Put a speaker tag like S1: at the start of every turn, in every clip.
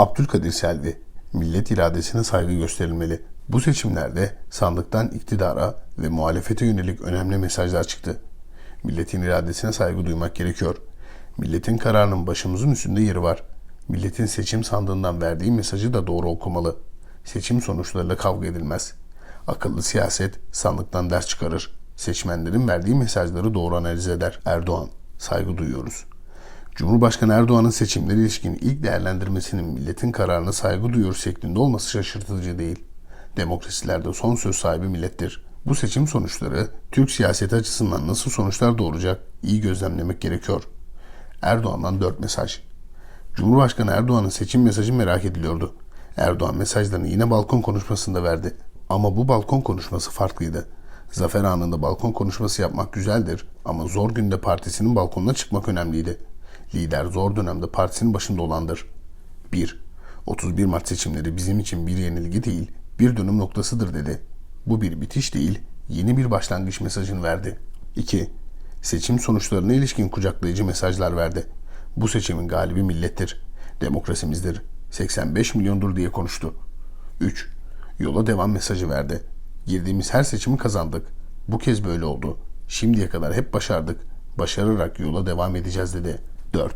S1: Abdülkadir Selvi, millet iradesine saygı gösterilmeli. Bu seçimlerde sandıktan iktidara ve muhalefete yönelik önemli mesajlar çıktı. Milletin iradesine saygı duymak gerekiyor. Milletin kararının başımızın üstünde yeri var. Milletin seçim sandığından verdiği mesajı da doğru okumalı. Seçim sonuçlarıyla kavga edilmez. Akıllı siyaset sandıktan ders çıkarır. Seçmenlerin verdiği mesajları doğru analiz eder. Erdoğan, saygı duyuyoruz. Cumhurbaşkanı Erdoğan'ın seçimlere ilişkin ilk değerlendirmesinin milletin kararına saygı duyuyor şeklinde olması şaşırtıcı değil. Demokrasilerde son söz sahibi millettir. Bu seçim sonuçları Türk siyaseti açısından nasıl sonuçlar doğuracak iyi gözlemlemek gerekiyor. Erdoğan'dan 4 mesaj. Cumhurbaşkanı Erdoğan'ın seçim mesajı merak ediliyordu. Erdoğan mesajlarını yine balkon konuşmasında verdi. Ama bu balkon konuşması farklıydı. Zafer anında balkon konuşması yapmak güzeldir ama zor günde partisinin balkonuna çıkmak önemliydi. Lider zor dönemde partisinin başında olandır. 1. 31 Mart seçimleri bizim için bir yenilgi değil, bir dönüm noktasıdır dedi. Bu bir bitiş değil, yeni bir başlangıç mesajını verdi. 2. Seçim sonuçlarına ilişkin kucaklayıcı mesajlar verdi. Bu seçimin galibi millettir. Demokrasimizdir. 85 milyondur diye konuştu. 3. Yola devam mesajı verdi. Girdiğimiz her seçimi kazandık. Bu kez böyle oldu. Şimdiye kadar hep başardık. Başararak yola devam edeceğiz dedi. 4.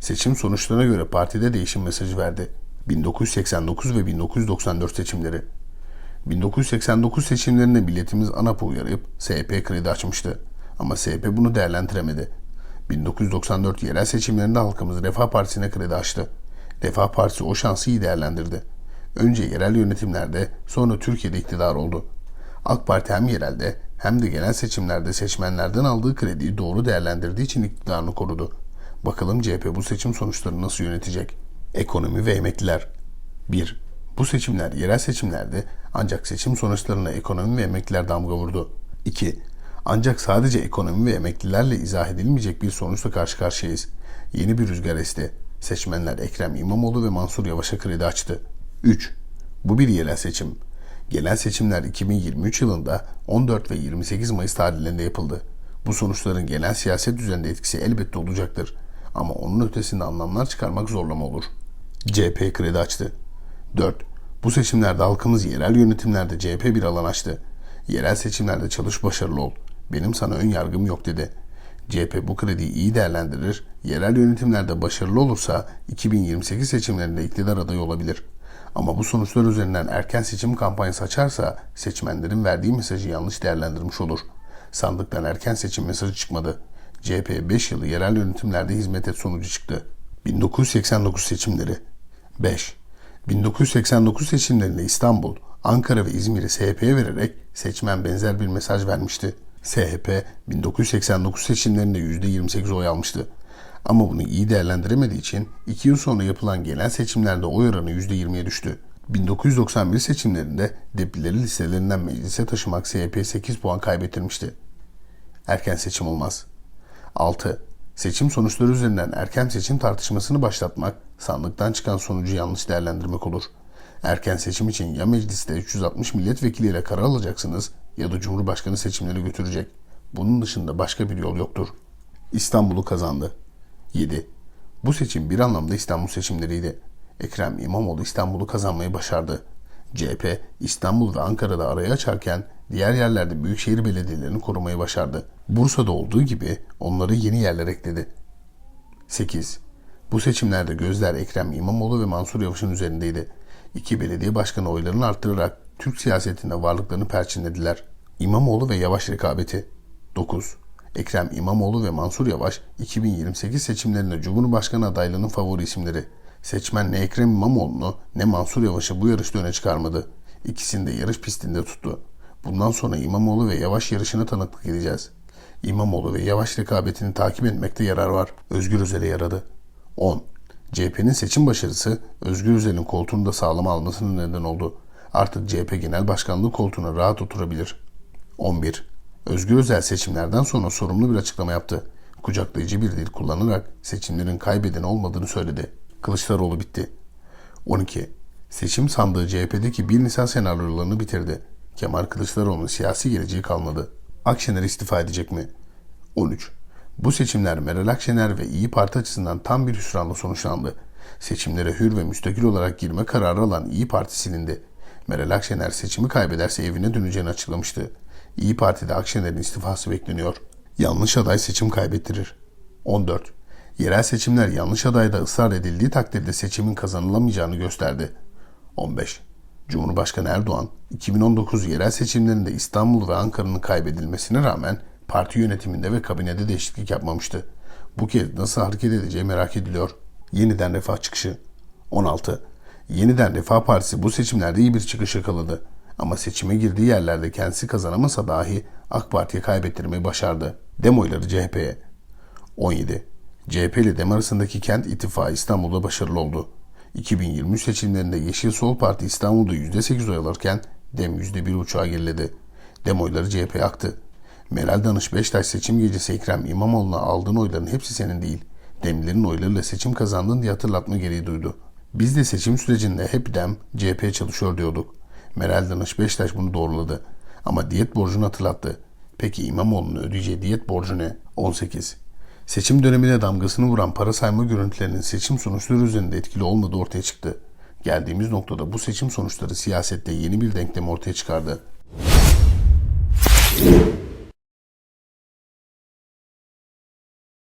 S1: Seçim sonuçlarına göre partide değişim mesajı verdi. 1989 ve 1994 seçimleri. 1989 seçimlerinde milletimiz ANAP'ı uyarıp SP kredi açmıştı. Ama SP bunu değerlendiremedi. 1994 yerel seçimlerinde halkımız Refah Partisi'ne kredi açtı. Refah Partisi o şansı iyi değerlendirdi. Önce yerel yönetimlerde sonra Türkiye'de iktidar oldu. AK Parti hem yerelde hem de genel seçimlerde seçmenlerden aldığı krediyi doğru değerlendirdiği için iktidarını korudu. Bakalım CHP bu seçim sonuçlarını nasıl yönetecek? Ekonomi ve emekliler 1. Bu seçimler yerel seçimlerde ancak seçim sonuçlarına ekonomi ve emekliler damga vurdu. 2. Ancak sadece ekonomi ve emeklilerle izah edilmeyecek bir sonuçla karşı karşıyayız. Yeni bir rüzgar esti. Seçmenler Ekrem İmamoğlu ve Mansur Yavaş'a kredi açtı. 3. Bu bir yerel seçim. Genel seçimler 2023 yılında 14 ve 28 Mayıs tarihlerinde yapıldı. Bu sonuçların genel siyaset düzeninde etkisi elbette olacaktır. Ama onun ötesinde anlamlar çıkarmak zorlama olur. CHP kredi açtı. 4. Bu seçimlerde halkımız yerel yönetimlerde CHP bir alan açtı. Yerel seçimlerde çalış başarılı ol. Benim sana ön yargım yok dedi. CHP bu krediyi iyi değerlendirir, yerel yönetimlerde başarılı olursa 2028 seçimlerinde iktidar adayı olabilir. Ama bu sonuçlar üzerinden erken seçim kampanyası açarsa seçmenlerin verdiği mesajı yanlış değerlendirmiş olur. Sandıktan erken seçim mesajı çıkmadı. CHP 5 yılı yerel yönetimlerde hizmet et sonucu çıktı. 1989 seçimleri 5. 1989 seçimlerinde İstanbul, Ankara ve İzmir'i SHP'ye vererek seçmen benzer bir mesaj vermişti. SHP 1989 seçimlerinde %28 oy almıştı. Ama bunu iyi değerlendiremediği için 2 yıl sonra yapılan genel seçimlerde oy oranı %20'ye düştü. 1991 seçimlerinde depileri listelerinden meclise taşımak SHP 8 puan kaybettirmişti. Erken seçim olmaz. 6. Seçim sonuçları üzerinden erken seçim tartışmasını başlatmak, sandıktan çıkan sonucu yanlış değerlendirmek olur. Erken seçim için ya mecliste 360 milletvekiliyle karar alacaksınız ya da Cumhurbaşkanı seçimleri götürecek. Bunun dışında başka bir yol yoktur. İstanbul'u kazandı. 7. Bu seçim bir anlamda İstanbul seçimleriydi. Ekrem İmamoğlu İstanbul'u kazanmayı başardı. CHP İstanbul ve Ankara'da arayı açarken diğer yerlerde büyükşehir belediyelerini korumayı başardı. Bursa'da olduğu gibi onları yeni yerler ekledi. 8. Bu seçimlerde gözler Ekrem İmamoğlu ve Mansur Yavaş'ın üzerindeydi. İki belediye başkanı oylarını arttırarak Türk siyasetinde varlıklarını perçinlediler. İmamoğlu ve Yavaş rekabeti. 9. Ekrem İmamoğlu ve Mansur Yavaş 2028 seçimlerinde Cumhurbaşkanı adaylığının favori isimleri. Seçmen ne Ekrem İmamoğlu'nu ne Mansur Yavaş'ı bu yarışta öne çıkarmadı. İkisini de yarış pistinde tuttu. Bundan sonra İmamoğlu ve Yavaş yarışına tanıklık edeceğiz. İmamoğlu ve Yavaş rekabetini takip etmekte yarar var. Özgür Özel'e yaradı. 10. CHP'nin seçim başarısı Özgür Özel'in koltuğunu da sağlama almasının neden oldu. Artık CHP Genel Başkanlığı koltuğuna rahat oturabilir. 11. Özgür Özel seçimlerden sonra sorumlu bir açıklama yaptı. Kucaklayıcı bir dil kullanarak seçimlerin kaybedeni olmadığını söyledi. Kılıçdaroğlu bitti. 12. Seçim sandığı CHP'deki 1 Nisan senaryolarını bitirdi. Kemal Kılıçdaroğlu'nun siyasi geleceği kalmadı. Akşener istifa edecek mi? 13. Bu seçimler Meral Akşener ve İyi Parti açısından tam bir hüsranla sonuçlandı. Seçimlere hür ve müstakil olarak girme kararı alan İyi Parti silindi. Meral Akşener seçimi kaybederse evine döneceğini açıklamıştı. İyi Parti'de Akşener'in istifası bekleniyor. Yanlış aday seçim kaybettirir. 14. Yerel seçimler yanlış adayda ısrar edildiği takdirde seçimin kazanılamayacağını gösterdi. 15. Cumhurbaşkanı Erdoğan, 2019 yerel seçimlerinde İstanbul ve Ankara'nın kaybedilmesine rağmen parti yönetiminde ve kabinede değişiklik yapmamıştı. Bu kez nasıl hareket edeceği merak ediliyor. Yeniden Refah çıkışı. 16. Yeniden Refah Partisi bu seçimlerde iyi bir çıkış yakaladı. Ama seçime girdiği yerlerde kendisi kazanamasa dahi AK Parti'ye kaybettirmeyi başardı. Demoyları CHP'ye. 17. CHP ile DEM arasındaki kent ittifakı İstanbul'da başarılı oldu. 2023 seçimlerinde Yeşil Sol Parti İstanbul'da %8 oy alırken DEM %1,5'a geriledi. DEM oyları CHP'ye aktı. Meral Danış Beştaş seçim gecesi Ekrem İmamoğlu'na aldığın oyların hepsi senin değil. Demlilerin oylarıyla seçim kazandın diye hatırlatma gereği duydu. Biz de seçim sürecinde hep DEM, CHP çalışıyor diyorduk. Meral Danış Beştaş bunu doğruladı. Ama diyet borcunu hatırlattı. Peki İmamoğlu'nun ödeyeceği diyet borcu ne? 18. Seçim dönemine damgasını vuran para sayma görüntülerinin seçim sonuçları üzerinde etkili olmadığı ortaya çıktı. Geldiğimiz noktada bu seçim sonuçları siyasette yeni bir denklem ortaya çıkardı.